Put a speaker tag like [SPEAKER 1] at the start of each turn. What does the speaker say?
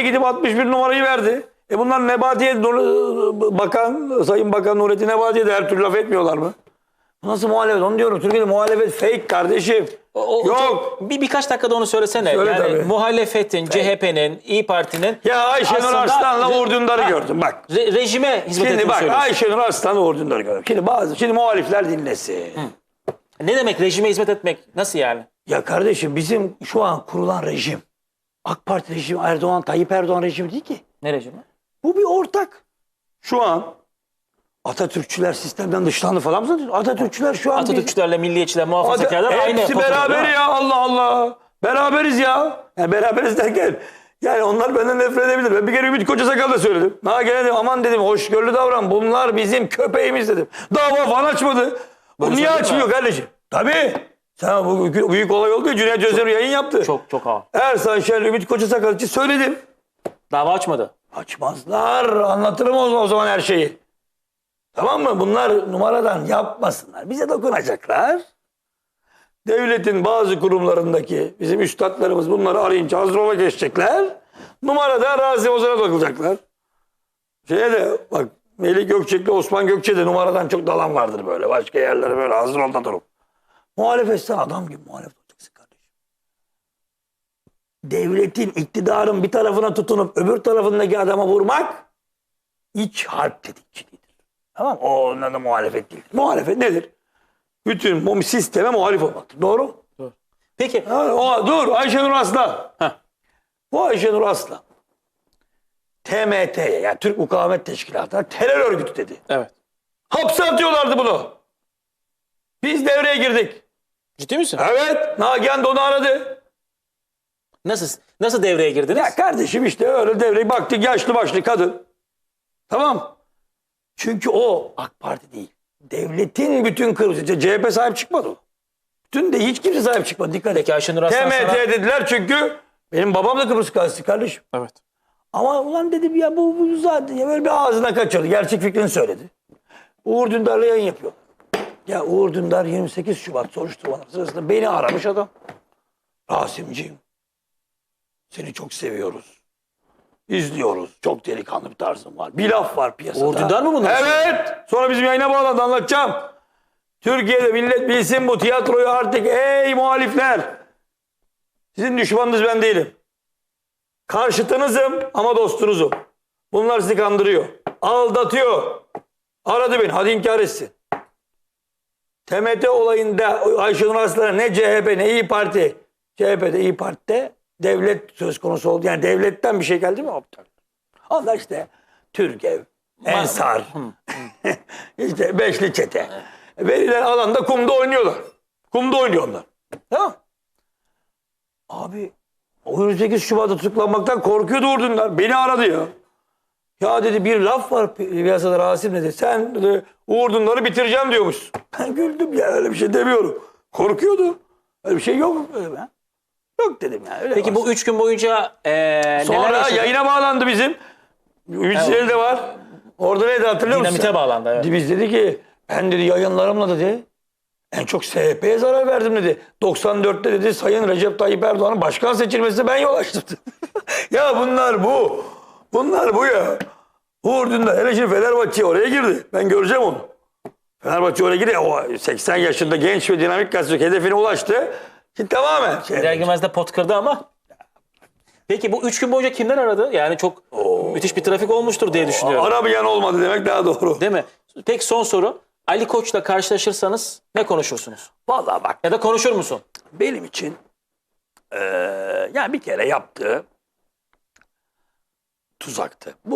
[SPEAKER 1] gidip 61 numarayı verdi. E bunlar Nebati'ye bakan, Sayın Bakan Nurettin Nebati'ye de her türlü laf etmiyorlar mı? Nasıl muhalefet? Onu diyorum. Türkiye'de muhalefet fake kardeşim.
[SPEAKER 2] O- o-
[SPEAKER 1] Yok.
[SPEAKER 2] Bir birkaç dakikada onu söylesene.
[SPEAKER 1] Söyle
[SPEAKER 2] yani
[SPEAKER 1] tabii.
[SPEAKER 2] muhalefetin, CHP'nin, İyi Parti'nin
[SPEAKER 1] Ya Ayşenur Arslan'la Uğur Dündar'ı gördüm bak.
[SPEAKER 2] re- rejime hizmet
[SPEAKER 1] Şimdi bak
[SPEAKER 2] söylüyorsun.
[SPEAKER 1] Ayşenur Arslan'la Uğur Dündar'ı gördüm. Şimdi bazı, şimdi muhalifler dinlesin.
[SPEAKER 2] Ne demek rejime hizmet etmek? Nasıl yani?
[SPEAKER 1] Ya kardeşim bizim şu an kurulan rejim AK Parti rejimi Erdoğan, Tayyip Erdoğan rejimi değil ki.
[SPEAKER 2] Ne rejimi?
[SPEAKER 1] Bu bir ortak. Şu an Atatürkçüler sistemden dışlandı falan mı? zannediyorsun? Atatürkçüler şu an...
[SPEAKER 2] Atatürkçüler, milliyetçiler, muhafazakarlar
[SPEAKER 1] Hadi,
[SPEAKER 2] aynı.
[SPEAKER 1] Hepsi beraber ya Allah Allah. Beraberiz ya. Yani beraberiz derken yani onlar benden nefret edebilir. Ben bir kere Ümit Kocasakal da söyledim. Ha gene dedim aman dedim hoşgörülü davran. Bunlar bizim köpeğimiz dedim. Dava falan açmadı. Bu
[SPEAKER 2] Bunu
[SPEAKER 1] niye açmıyor kardeşim? Tabii. Sen bu büyük olay oldu ya Cüneyt Özdemir yayın yaptı.
[SPEAKER 2] Çok çok ağır.
[SPEAKER 1] Ersan Şen, Ümit Kocasakal için söyledim.
[SPEAKER 2] Dava açmadı.
[SPEAKER 1] Açmazlar. Anlatırım o zaman, o zaman her şeyi. Tamam mı? Bunlar numaradan yapmasınlar. Bize dokunacaklar. Devletin bazı kurumlarındaki bizim üstadlarımız bunları arayınca hazır ola geçecekler. Numarada Razi Ozan'a bakılacaklar. Şeye de bak Melih Gökçek'le Osman Gökçe'de numaradan çok dalan vardır böyle. Başka yerlere böyle hazır ol da durup. Muhalefetsen adam gibi muhalefet olacaksın kardeşim. Devletin, iktidarın bir tarafına tutunup öbür tarafındaki adama vurmak iç harp tetikçiliğidir. Tamam? O ondan da muhalefet değil. Muhalefet nedir? Bütün bu sisteme muhalif olmaktır. Doğru?
[SPEAKER 2] Peki
[SPEAKER 1] Ha, o, dur Ayşenur Aslan.
[SPEAKER 2] Heh.
[SPEAKER 1] Bu Ayşenur Aslan. TMT'ye yani Türk Mukavemet Teşkilatı'na terör örgütü dedi.
[SPEAKER 2] evet.
[SPEAKER 1] Hapse atıyorlardı bunu. Biz devreye girdik.
[SPEAKER 2] Ciddi misin?
[SPEAKER 1] Evet. Nagihan da onu aradı.
[SPEAKER 2] Nasıl nasıl devreye girdiniz?
[SPEAKER 1] Ya kardeşim işte öyle devreye baktık yaşlı başlı kadın. Tamam. Çünkü o AK Parti değil. Devletin bütün kırmızı. CHP sahip çıkmadı o. Bütün de hiç kimse sahip çıkmadı. Dikkat et.
[SPEAKER 2] Peki Ayşenur Aslan
[SPEAKER 1] TMT
[SPEAKER 2] sana...
[SPEAKER 1] dediler çünkü benim babam da Kıbrıs gazisi kardeşim.
[SPEAKER 2] Evet.
[SPEAKER 1] Ama ulan dedim ya bu, bu zaten ya böyle bir ağzına kaçırdı. Gerçek fikrini söyledi. Uğur Dündar'la yayın yapıyor. Ya Uğur Dündar 28 Şubat soruşturmaları sırasında beni aramış adam. Rasimciğim seni çok seviyoruz. İzliyoruz. Çok delikanlı bir tarzın var. Bir laf var piyasada.
[SPEAKER 2] Uğur Dündar mı bunları
[SPEAKER 1] Evet. Sonra bizim yayına bağlandı anlatacağım. Türkiye'de millet bilsin bu tiyatroyu artık ey muhalifler. Sizin düşmanınız ben değilim. Karşıtınızım ama dostunuzum. Bunlar sizi kandırıyor. Aldatıyor. Aradı beni. Hadi inkar etsin. TMT olayında Ayşenur Aslan'a ne CHP ne İyi Parti. CHP'de İyi Parti'de devlet söz konusu oldu. Yani devletten bir şey geldi mi? Aptal. Onlar işte Türkev, Ensar, işte Beşli Çete. Verilen alanda kumda oynuyorlar. Kumda oynuyorlar. Tamam. Abi 18 Şubat'ta tutuklanmaktan korkuyordu Uğur Dündar. Beni aradı ya. Ya dedi bir laf var pi- piyasada Rasim dedi. Sen dedi, Uğur Dündar'ı bitireceğim diyormuş. Ben güldüm ya öyle bir şey demiyorum. Korkuyordu. Öyle bir şey yok. Ben. Yok dedim ya. Öyle
[SPEAKER 2] Peki
[SPEAKER 1] var.
[SPEAKER 2] bu üç gün boyunca neler
[SPEAKER 1] Sonra
[SPEAKER 2] yaşadın?
[SPEAKER 1] yayına bağlandı bizim. Ümit de var. Orada neydi hatırlıyor musun?
[SPEAKER 2] Dinamite bağlandı, evet.
[SPEAKER 1] Biz dedi ki ben dedi yayınlarımla dedi en çok SHP'ye zarar verdim dedi. 94'te dedi Sayın Recep Tayyip Erdoğan'ın başkan seçilmesine ben yol açtım. ya bunlar bu. Bunlar bu ya. Uğur Dündar hele şimdi Fenerbahçe oraya girdi. Ben göreceğim onu. Fenerbahçe oraya girdi. O 80 yaşında genç ve dinamik gazeteci hedefine ulaştı. Şimdi tamamen. Şey,
[SPEAKER 2] Girer girmez de pot kırdı ama. Peki bu üç gün boyunca kimler aradı? Yani çok müthiş bir trafik olmuştur diye düşünüyorum.
[SPEAKER 1] Aramayan olmadı demek daha doğru.
[SPEAKER 2] Değil mi? Peki son soru. Ali Koç'la karşılaşırsanız ne konuşursunuz?
[SPEAKER 1] Vallahi bak
[SPEAKER 2] Ya da konuşur musun?
[SPEAKER 1] benim için eee yani bir kere yaptığı tuzaktı. Bu